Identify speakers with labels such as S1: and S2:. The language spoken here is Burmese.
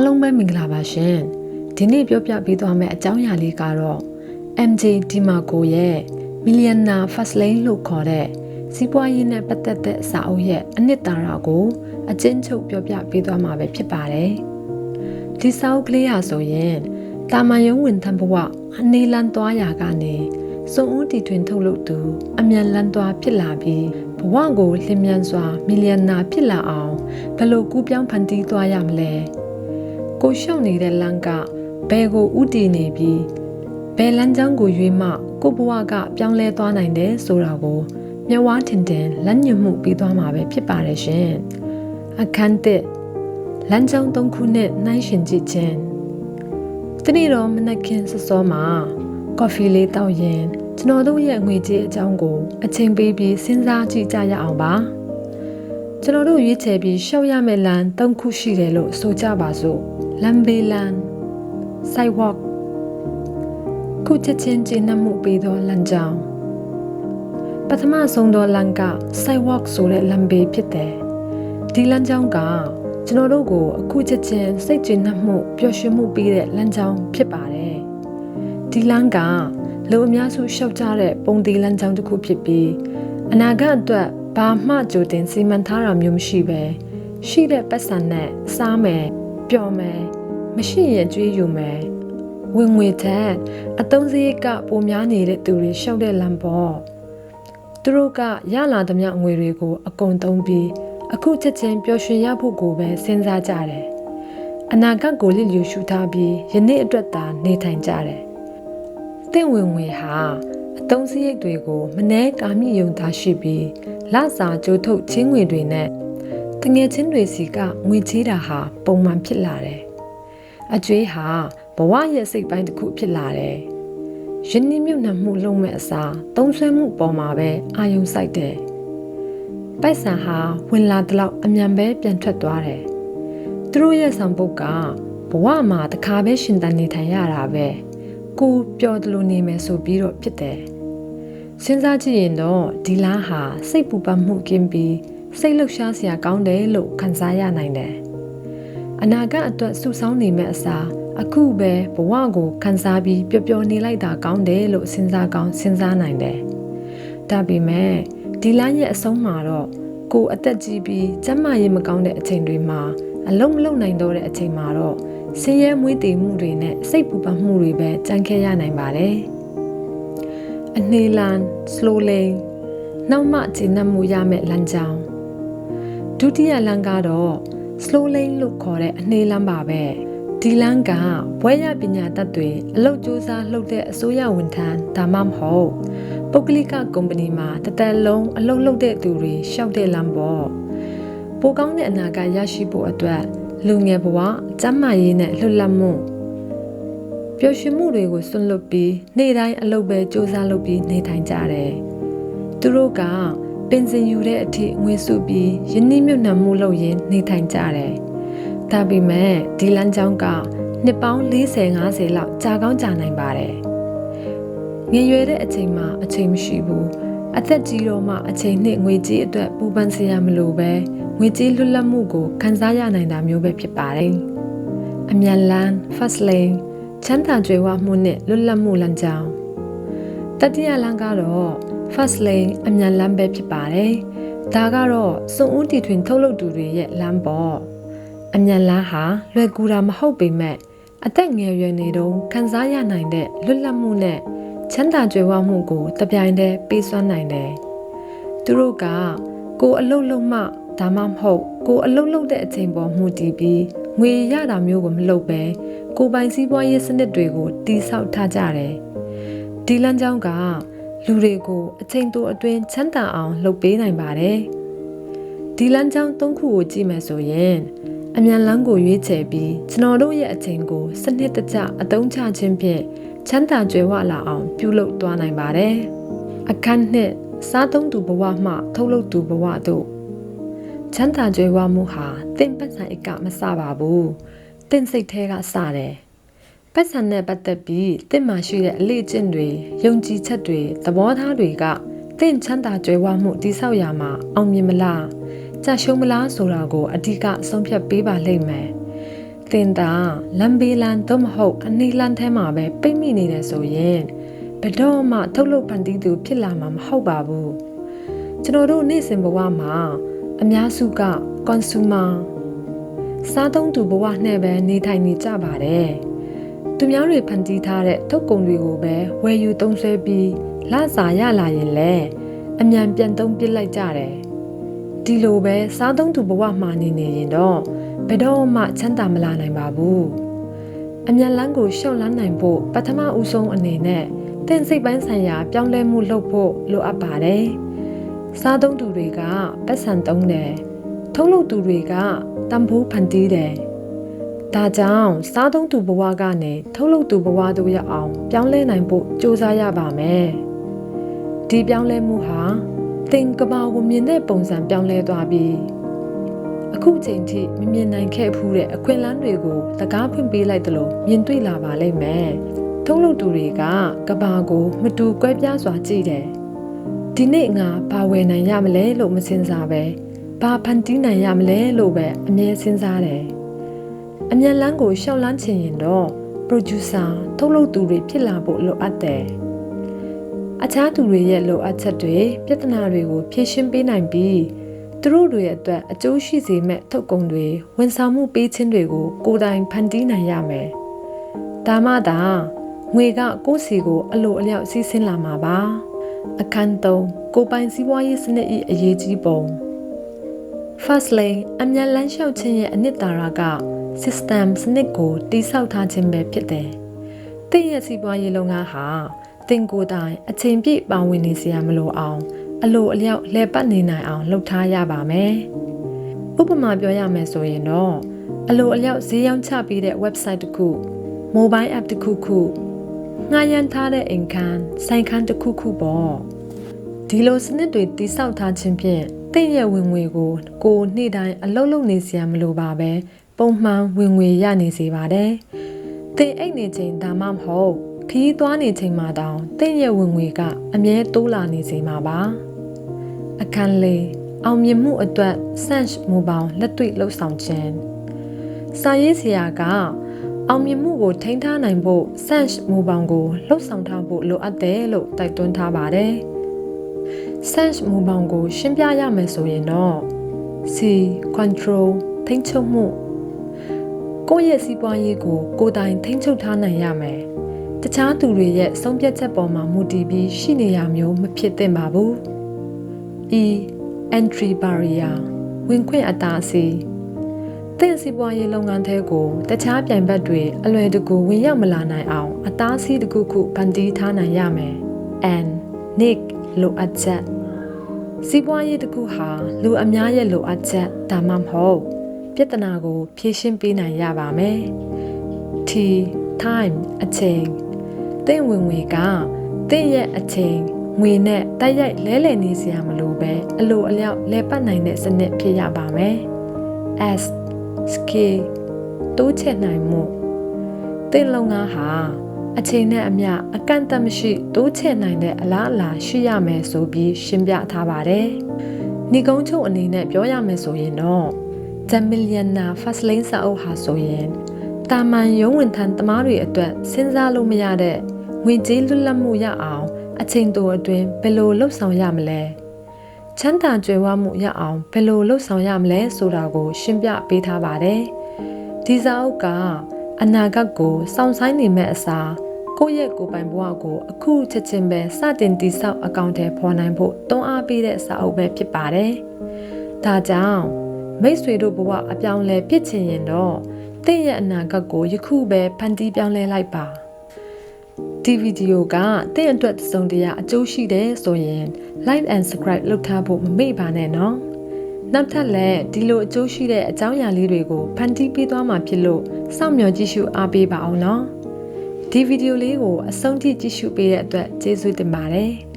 S1: အားလုံးပဲမင်္ဂလာပါရှင်ဒီနေ့ပြောပြပေးသွားမယ့်အကြောင်းအရာလေးကတော့ MJ Dimaco ရဲ့ Millionaire First Lane လို့ခေါ်တဲ့စီးပွားရေးနဲ့ပတ်သက်တဲ့စာအုပ်ရဲ့အနှစ်သာရကိုအကျဉ်းချုပ်ပြောပြပေးသွားမှာပဲဖြစ်ပါတယ်ဒီစာအုပ်ကလေးရဆိုရင်တာမန်ယုံဝင်ထံဘဝအနေလန်းသွားရာကနေစုံဦးတီထွင်ထုတ်လုပ်သူ အမြန်လန်းသွားဖြစ်လာပြီးဘဝကိုလျင်မြန်စွာမီလီယံနာဖြစ်လာအောင်ဘယ်လိုကူးပြောင်းဖန်တီးသွားရမလဲ ကိုရှုံနေတဲ့လမ်းကဘယ်ကိုဥတည်နေပြီးဘယ်လမ်းကြောင်းကိုရွေးမှကိုဘဝကပြောင်းလဲသွားနိုင်တယ်ဆိုတာကိုမျက်ဝါးထင်ထင်လမ်းညွှန်မှုပြီးသွားမှာပဲဖြစ်ပါတယ်ရှင်အခန်းတစ်လမ်းကြောင်း၃ခုနဲ့နှိုင်းယှဉ်ကြည့်ခြင်းတနေ့တော့မနက်ခင်းစောစောမှာကော်ဖီလေးတောက်ရင်ကျွန်တော်တို့ရဲ့ငွေကြေးအကြောင်းကိုအချိန်ပေးပြီးစဉ်းစားကြည့်ကြရအောင်ပါကျွန်တော်တို့ရွေးချယ်ပြီးရှောက်ရမယ့်လမ်း၃ခုရှိတယ်လို့ဆိုကြပါစို့ လမ်းဘေးလမ်း sidewalk ခုချက်ချင်းကျင်းနှမှုပေးသောလမ်းကြောင်းပထမဆုံးသောလမ်းက sidewalk ဆိုတဲ့လမ်းဘေးဖြစ်တယ်ဒီလမ်းကြောင်းကကျွန်တော်တို့ကိုအခုချက်ချင်းစိတ်ကျဉ်နှမှုပျော်ရွှင်မှုပေးတဲ့လမ်းကြောင်းဖြစ်ပါတယ်ဒီလမ်းကလူအများစုရှောက်ကြတဲ့ပုံသေးလမ်းကြောင်းတစ်ခုဖြစ်ပြီးအနာဂတ်အတွက်ဘာမှကြိုတင်စီမံထားတာမျိုးမရှိပဲရှိတဲ့ပတ်စံနဲ့စားမယ် ပျော်မယ်မရှိရင်ကြွေးယူမယ်ဝင်ငွေထက်အတုံးစရိတ်ကပိုများနေတဲ့သူတွေရှောက်တဲ့လမ်းပေါ့သူတို့ကရလာသမျှငွေတွေကိုအကုန်သုံးပြီးအခုချက်ချင်းပျော်ရွှင်ရဖို့ကိုပဲစဉ်းစားကြတယ်အနာဂတ်ကိုလစ်လျူရှုထားပြီးယနေ့အတွက်သာနေထိုင်ကြတယ်တင့်ဝင်ငွေဟာအတုံးစရိတ်တွေကိုမနှဲကာမိယုံသားရှိပြီးလစာကြိုးထုတ်ချင်းငွေတွေနဲ့ တငယ်ချင်းတွေစီကငွေချေးတာဟာပုံမှန်ဖြစ်လာတယ်။အကျွေးဟာဘဝရဲ့စိတ်ပိုင်းတစ်ခုဖြစ်လာတယ်။ယနေ့မြုပ်နှံမှုလုံးမဲ့အစားသုံးဆွဲမှုပေါ်မှာပဲအာယုံစိုက်တယ်။ပိုက်ဆံဟာဝင်လာတဲ့လောက်အမြန်ပဲပြန်ထွက်သွားတယ်။သူတို့ရဲ့ဆောင်ပုတ်ကဘဝမှာတစ်ခါပဲရှင်တန်နေထိုင်ရတာပဲ။ကိုပျော်တယ်လို့နေမယ်ဆိုပြီးတော့ဖြစ်တယ်။စဉ်းစားကြည့်ရင်တော့ဒီလားဟာစိတ်ပူပန်မှုကင်းပြီး စိတ်လှုပ်ရှားစရာကောင်းတယ်လို့ခံစားရနိုင်တယ်။အနာဂတ်အတွက်စုဆောင်းနေမဲ့အစားအခုပဲဘဝကိုခံစားပြီးပျော်ပျော်နေလိုက်တာကောင်းတယ်လို့စဉ်းစားကောင်းစဉ်းစားနိုင်တယ်။ဒါပေမဲ့ဒီလမ်းရဲ့အဆုံးမှာတော့ကိုအသက်ကြီးပြီးကျန်းမာရေးမကောင်းတဲ့အချိန်တွေမှာအလုံးမလုံးနိုင်တော့တဲ့အချိန်မှာတော့ဆင်းရဲမွေးတည်မှုတွေနဲ့စိတ်ပူပန်မှုတွေပဲကြံခဲ့ရနိုင်ပါတယ်။အနှေးလန်း slow lane နောက်မှကျဉ်းနှံ့မှုရမယ့်လမ်းကြောင်း ဒုတိယလမ်းကတော့ slow lane လို့ခေါ်တဲ့အနှေးလမ်းပါပဲဒီလမ်းကဘွဲရပညာတတ်တွေအလုပ်ကြိုးစားလှုပ်တဲ့အစိုးရဝန်ထမ်းဒါမှမဟုတ်ပုဂ္ဂလိကကုမ္ပဏီမှာတသက်လုံးအလုပ်လုပ်တဲ့သူတွေရှောက်တဲ့လမ်းပေါ့ပိုကောင်းတဲ့အနာဂတ်ရရှိဖို့အတွက်လူငယ်ဘဝကျန်းမာရေးနဲ့လွတ်လပ်မှုပျော်ရွှင်မှုတွေကိုစွန့်လွတ်ပြီးနေ့တိုင်းအလုပ်ပဲစူးစမ်းလုပ်ပြီးနေထိုင်ကြတယ်သူတို့က ပင်စင်ယူတဲ့အထိငွေစုပြီးယနေ့မြုပ်နှံမှုလုပ်ရင်းနေထိုင်ကြတယ်။ဒါပေမဲ့ဒီလမ်းကြောင်းကနှစ်ပေါင်း40 50လောက်ကြာကောင်းကြာနိုင်ပါတယ်။ငယ်ရွယ်တဲ့အချိန်မှာအချိန်မရှိဘူး။အသက်ကြီးတော့မှအချိန်နဲ့ငွေကြေးအတွက်ပူပန်စရာမလိုပဲငွေကြေးလွတ်လပ်မှုကိုခံစားရနိုင်တာမျိုးပဲဖြစ်ပါတယ်။အမြန်လန်း first lane ချမ်းသာကြွယ်ဝမှုနဲ့လွတ်လပ်မှုလမ်းကြောင်းတတိယလမ်းကတော့ first lane အမြန်လမ်းပဲဖြစ်ပါတယ်။ဒါကတော့စုံဦးတီထွင်ထုတ်လုပ်သူတွေရဲ့လမ်းပေါ့။အမြန်လမ်းဟာလွယ်ကူတာမဟုတ်ပေမဲ့အသက်ငယ်ရွယ်နေတုန်းခံစားရနိုင်တဲ့လွတ်လပ်မှုနဲ့ချမ်းသာကြွယ်ဝမှုကိုတပြိုင်တည်းပေးစွမ်းနိုင်တယ်။သူတို့ကကိုအလုတ်လုံးမှဒါမှမဟုတ်ကိုအလုတ်လုတ်တဲ့အချိန်ပေါ်မှုတည်ပြီးငွေရတာမျိုးကိုမလုပ်ပဲကိုပိုင်စည်းပွားရေးစနစ်တွေကိုတိဆောက်ထားကြတယ်။ဒီလမ်းကြောင်းက လူတွေကိုအချိန်တိုအတွင်းချမ်းသာအောင်လုပ်ပေးနိုင်ပါတယ်။ဒီလမ်းကြောင်း၃ခုကိုကြည့်မယ်ဆိုရင်အမြန်လမ်းကိုရွေးချယ်ပြီးကျွန်တော်တို့ရဲ့အချိန်ကိုစနစ်တကျအသုံးချခြင်းဖြင့်ချမ်းသာကြွယ်ဝလာအောင်ပြုလုပ်သွားနိုင်ပါတယ်။အခန်းနှစ်စားသုံးသူဘဝမှထုတ်လုပ်သူဘဝတို့ချမ်းသာကြွယ်ဝမှုဟာတင့်ပတ်ဆိုင်အကမစပါဘူး။တင့်စိတ်แท้ကစတယ်။ ပတ်စံနဲ့ပတ်သက်ပြီးတင့်မှရှိတဲ့အလေ့ကျင့်တွေယုံကြည်ချက်တွေသဘောထားတွေကတင့်ချမ်းသာကြွယ်ဝမှုတိဆောက်ရမှာအောင်မြင်မလားကြာရှုံးမလားဆိုတာကိုအဓိကဆုံးဖြတ်ပေးပါလိမ့်မယ်သင်တာလမ်းဘေးလမ်းသို့မဟုတ်အနီးလမ်းထဲမှာပဲပိတ်မိနေတယ်ဆိုရင်ဘယ်တော့မှထုတ်လုပ်ဖန်တီးသူဖြစ်လာမှာမဟုတ်ပါဘူးကျွန်တော်တို့နေ့စဉ်ဘဝမှာအများစုက consumer စားသုံးသူဘဝနဲ့ပဲနေထိုင်နေကြပါတယ် သူများတွေဖန်တီးထားတဲ့ထုတ်ကုန်တွေကိုပဲဝယ်ယူသုံးစွဲပြီးလစာရလာရင်လည်းအမြန်ပြန်သုံးပစ်လိုက်ကြတယ်ဒီလိုပဲစားသုံးသူဘဝမှာနေနေရင်တော့ဘယ်တော့မှချမ်းသာမလာနိုင်ပါဘူးအမြန်လန်းကိုရှောက်လန်းနိုင်ဖို့ပထမဦးဆုံးအနေနဲ့တင့်စိတ်ပိုင်းဆိုင်ရာပြောင်းလဲမှုလုပ်ဖို့လိုအပ်ပါတယ်စားသုံးသူတွေကပတ်စံသုံးတယ်ထုတ်လုပ်သူတွေကတံပိုးဖန်တီးတယ် ဒါကြောင့်စားသုံးသူဘဝကနေထုတ်လုပ်သူဘဝတို့ရအောင်ပြောင်းလဲနိုင်ဖို့ကြိုးစားရပါမယ်ဒီပြောင်းလဲမှုဟာသင်ကဘာကိုမြင်တဲ့ပုံစံပြောင်းလဲသွားပြီးအခုချိန်ထိမမြင်နိုင်ခဲ့ဖူးတဲ့အခွင့်အလမ်းတွေကိုတကားဖွင့်ပေးလိုက်သလိုမြင်တွေ့လာပါလိမ့်မယ်။ထုတ်လုပ်သူတွေကကဘာကိုမတူကွဲပြားစွာကြည့်တယ်။ဒီနေ့ငါဘာဝယ်နိုင်ရမလဲလို့မစင်စားပဲဘာဖန်တီးနိုင်ရမလဲလို့ပဲအမြဲစဉ်းစားတယ်။ အမြန်လန်းကိုရှောက်လန်းချင်ရင်တော့ producer ထုတ်လုပ်သူတွေဖြစ်လာဖို့လိုအပ်တယ်။အခြားသူတွေရဲ့လိုအပ်ချက်တွေပြဿနာတွေကိုဖြေရှင်းပေးနိုင်ပြီးသူတို့တွေအတွက်အကျိုးရှိစေမဲ့ထုတ်ကုန်တွေဝန်ဆောင်မှုပေးခြင်းတွေကို ကိုယ်တိုင်ဖန်တီးနိုင်ရမယ်။ဒါမှသာငွေကကိုယ့်စီကိုအလိုအလျောက်စီးဆင်းလာမှာပါ။အခန်း3ကိုပိုင်စည်းပွားရေးစနစ်၏အရေးကြီးပုံ First lane အမြန်လမ်းလျှောက်ခြင်းရဲ့အနှစ်သာရက system စနစ်ကိုတိဆောက်ထားခြင်းပဲဖြစ်တယ်။တင့်ရဲ့စီးပွားရေးလုပ်ငန်းဟာတင်ကိုယ်တိုင်အချိန်ပြည့်ပါဝင်နေစရာမလိုအောင် အလိုအလျောက်လှည့်ပတ်နေနိုင်အောင်လှုပ်ထားရပါမယ်။ဥပမာပြောရမယ်ဆိုရင်တော့အလိုအလျောက်ဈေးရောင်းချပေးတဲ့ website တစ်ခု mobile app တစ်ခုခုငှားရမ်းထားတဲ့အိမ်ခန်းဆိုင်ခန်းတစ်ခုခုပေါ့ဒီလိုစနစ်တွေတိစောက်ထားခြင်းဖြင့်တင့်ရဲ့ဝင်ငွေကိုကိုနေ့တိုင်းအလုပ်လုပ်နေစရာမလိုပါပဲ ပုံမှန်ဝင်ငွေရနေစေပါတယ်။တင်အိတ်နေချိန်ဒါမှမဟုတ်ခီးသွားနေချိန်မှာတောင်တင့်ရဲ့ဝင်ငွေကအမြဲတိုးလာနေစေမှာပါ။အခန်းလေးအောင်မြင်မှုအတွက် Sense Mobile လက်တွေ့လှုပ်ဆောင်ခြင်းစာရေးဆရာကအောင်မြင်မှုကိုထိန်းထားနိုင်ဖို့ Sense Mobile ကိုလှုပ်ဆောင်ထားဖို့လိုအပ်တယ်လို့တိုက်တွန်းထားပါတယ်။ Sense Mobile ကိုရှင်းပြရမယ်ဆိုရင်တော့ C control ထိန်းချုပ်မှု ကိုယ့်ရဲ့စီးပွားရေးကိုကိုယ်တိုင်ထိန်းချုပ်ထားနိုင်ရမယ်။တခြားသူတွေရဲ့ဆုံးဖြတ်ချက်ပေါ်မှာမူတည်ပြီးရှိနေရမျိုးမဖြစ်သင့်ပါဘူး။ E entry barrier ဝင်ခွင့်အတားအဆီးသင်စီးပွားရေးလုပ်ငန်းထဲကိုတခြားပြိုင်ဘက်တွေအလွယ်တကူဝင်ရောက်မလာနိုင်အောင်အတားအဆီးတစ်ခုခုဖန်တီးထားနိုင်ရမယ်။ N nick လိုအပ်ချက်စီးပွားရေးတစ်ခုဟာလူအများရဲ့လိုအပ်ချက်ဒါမှမဟုတ် ပြဿနာကို ဖြေရှင်းပေးနိုင်ရပါမယ်။ T time အချိန်သင်ဝင်ငွေကသင်ရဲ့အချိန်ငွေနဲ့တိုက်ရိုက်လဲလှယ်နေစရာမလိုပဲအလိုအလျောက်လဲပတ်နိုင်တဲ့စနစ်ဖြစ်ရပါမယ်။ S scale တိုးချဲ့နိုင်မှုသင်လုပ်ငန်းဟာအချိန်နဲ့အမျှအကန့်အသတ်မရှိတိုးချဲ့နိုင်တဲ့အလားအလာရှိရမယ်ဆိုပြီးရှင်းပြထားပါတယ်။ညီကုန်းချုပ်အနေနဲ့ပြောရမယ်ဆိုရင်တော့ 10 millionaire first lane စာအုပ်ဟာဆိုရင်တာမန်ရုံးဝန်ထမ်းသမားတွေအတွက်စဉ်းစားလို့မရတဲ့ငွေကြေးလွတ်လပ်မှုရအောင် အချိန်တိုအတွင်းဘယ်လိုလှုပ်ဆောင်ရမလဲချမ်းသာကြွယ်ဝမှုရအောင်ဘယ်လိုလှုပ်ဆောင်ရမလဲဆိုတာကို ရှင်းပြပေးထားပါတယ်ဒီစာအုပ်ကအနာဂတ်ကိုစောင့်ဆိုင်နေမဲ့အစားကိုယ့်ရဲ့ကိုယ်ပိုင်ဘဝကိုအခုချက်ချင်းပဲစတင်တည်ဆောက်အကောင့်ထဲပေါ်နိုင်ဖို့တွန်းအားပေးတဲ့စာအုပ်ပဲဖြစ်ပါတယ်ဒါကြောင့် မိတ်ဆွေတို့ဘဝအပြောင်းလဲဖြစ်ချင်ရင်တော့တင့်ရဲ့အနာဂတ်ကိုယခုပဲဖန်တီးပြောင်းလဲလိုက်ပါဒီဗီဒီယိုကတင့်အတွက်သုံးစုံတရာအကျိုးရှိတယ်ဆိုရင် like and subscribe လုပ်ထားဖို့မမေ့ပါနဲ့နော်နောက်ထပ်လည်းဒီလိုအကျိုးရှိတဲ့အကြောင်းအရာလေးတွေကိုဖန်တီးပေးသွားမှာဖြစ်လို့စောင့်မျှော်ကြည့်ရှုအားပေးပါအောင်နော်ဒီဗီဒီယိုလေးကိုအဆုံးထိကြည့်ရှုပေးတဲ့အတွက်ကျေးဇူးတင်ပါတယ်